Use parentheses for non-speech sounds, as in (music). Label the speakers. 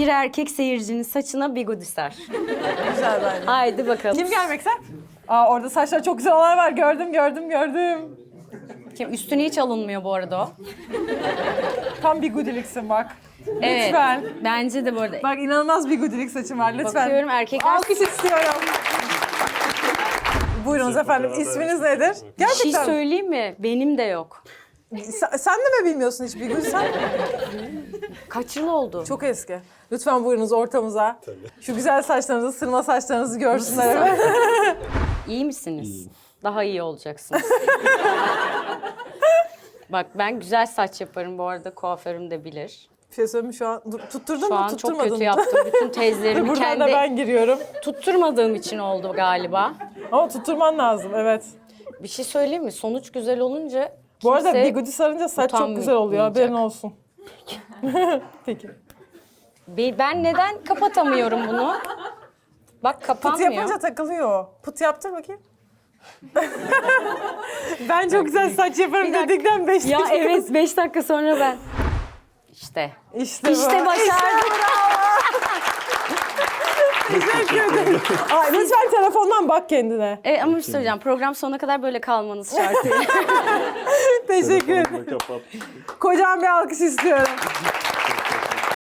Speaker 1: Bir erkek seyircinin saçına bigudi ser.
Speaker 2: Güzel bence.
Speaker 1: Haydi bakalım.
Speaker 2: Kim gelmek ister? Aa orada saçlar çok güzel olanlar var. Gördüm, gördüm, gördüm.
Speaker 1: Kim? Üstüne hiç alınmıyor bu arada o.
Speaker 2: Tam bir gudiliksin bak.
Speaker 1: Evet.
Speaker 2: Lütfen.
Speaker 1: Bence de bu arada.
Speaker 2: Bak inanılmaz bir gudilik saçım var. Lütfen.
Speaker 1: Bakıyorum erkekler
Speaker 2: Alkış istiyorum. Buyurunuz efendim. İsminiz nedir?
Speaker 1: bir şey
Speaker 2: Gerçekten.
Speaker 1: söyleyeyim mi? Benim de yok.
Speaker 2: sen, sen de mi bilmiyorsun hiç bir Sen
Speaker 1: Kaç yıl oldu?
Speaker 2: çok eski. Lütfen buyurunuz ortamıza. Şu güzel saçlarınızı, sırma saçlarınızı görsünler. evet. (laughs)
Speaker 1: İyi misiniz? Daha iyi olacaksınız. (laughs) Bak ben güzel saç yaparım bu arada kuaförüm de bilir.
Speaker 2: Bir şey söyleyeyim mi şu an? Dur, tutturdun
Speaker 1: Şu
Speaker 2: mu?
Speaker 1: an çok
Speaker 2: Tutturmadın
Speaker 1: kötü
Speaker 2: mı?
Speaker 1: yaptım. Bütün (laughs) tezlerimi
Speaker 2: Buradan
Speaker 1: kendi
Speaker 2: da ben giriyorum.
Speaker 1: tutturmadığım için oldu galiba.
Speaker 2: Ama tutturman lazım evet.
Speaker 1: Bir şey söyleyeyim mi? Sonuç güzel olunca
Speaker 2: Bu arada
Speaker 1: kimse-
Speaker 2: bigudi sarınca saç çok güzel oluyor. Haberin olsun. Peki. (laughs)
Speaker 1: Be- Ben neden kapatamıyorum bunu? Bak
Speaker 2: Pıt
Speaker 1: kapanmıyor.
Speaker 2: yapınca takılıyor. Pıt yaptır bakayım. (laughs) ben çok güzel saç yaparım dedikten 5
Speaker 1: Ya evet 5 dakika sonra ben. İşte.
Speaker 2: İşte, bu.
Speaker 1: İşte başardım.
Speaker 2: Teşekkür ederim. (laughs) Aa, lütfen telefondan bak kendine.
Speaker 1: E, ama bir şey söyleyeceğim. Program sonuna kadar böyle kalmanız şartıyla. (laughs)
Speaker 2: Teşekkür ederim. Kocaman bir alkış istiyorum. (laughs)